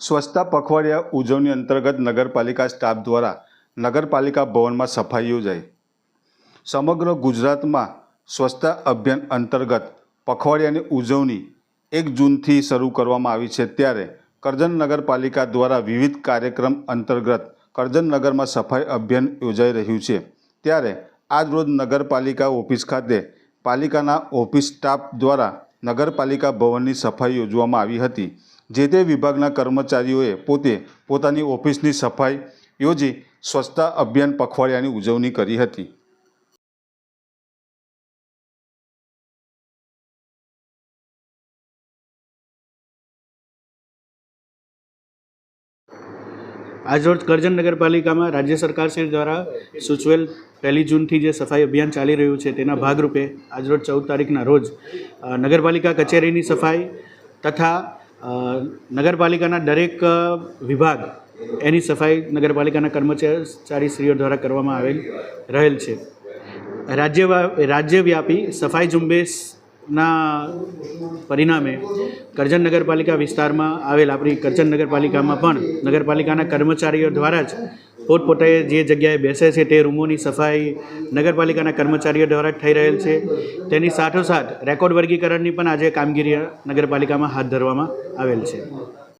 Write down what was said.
સ્વચ્છતા પખવાડિયા ઉજવણી અંતર્ગત નગરપાલિકા સ્ટાફ દ્વારા નગરપાલિકા ભવનમાં સફાઈ યોજાઈ. સમગ્ર ગુજરાતમાં સ્વચ્છતા અભિયાન અંતર્ગત પખવાડિયાની ઉજવણી એક જૂનથી શરૂ કરવામાં આવી છે ત્યારે કરજણ નગરપાલિકા દ્વારા વિવિધ કાર્યક્રમ અંતર્ગત કરજણ નગરમાં સફાઈ અભિયાન યોજાઈ રહ્યું છે. ત્યારે આજરોજ નગરપાલિકા ઓફિસ ખાતે પાલિકાના ઓફિસ સ્ટાફ દ્વારા નગરપાલિકા ભવનની સફાઈ યોજવામાં આવી હતી. જે તે વિભાગના કર્મચારીઓએ પોતે પોતાની ઓફિસની સફાઈ યોજી સ્વચ્છતા અભિયાન પખવાડિયાની ઉજવણી કરી હતી. આજરોજ કરજણ નગરપાલિકામાં રાજ્ય સરકાર શ્રી દ્વારા સૂચવેલ પહેલી જૂનથી જે સફાઈ અભિયાન ચાલી રહ્યું છે તેના ભાગરૂપે આજરોજ ચૌદ તારીખના રોજ નગરપાલિકા કચેરીની સફાઈ તથા નગરપાલિકાના દરેક વિભાગ એની સફાઈ નગરપાલિકાના કર્મચારીશ્રીઓ દ્વારા કરવામાં આવેલ, રહેલ છે. રાજ્ય રાજ્યવ્યાપી સફાઈ ઝુંબેશના પરિણામે કરજણ નગરપાલિકા વિસ્તારમાં આવેલ આપણી કરજણ નગરપાલિકામાં પણ નગરપાલિકાના કર્મચારીઓ દ્વારા જ પોતપોતે જે જગ્યાએ બેસે છે તે રૂમોની સફાઈ નગરપાલિકાના કર્મચારીઓ દ્વારા થઈ રહેલ છે. તેની સાથોસાથ રેકોર્ડ વર્ગીકરણની પણ આજે કામગીરી નગરપાલિકામાં હાથ ધરવામાં આવેલ છે.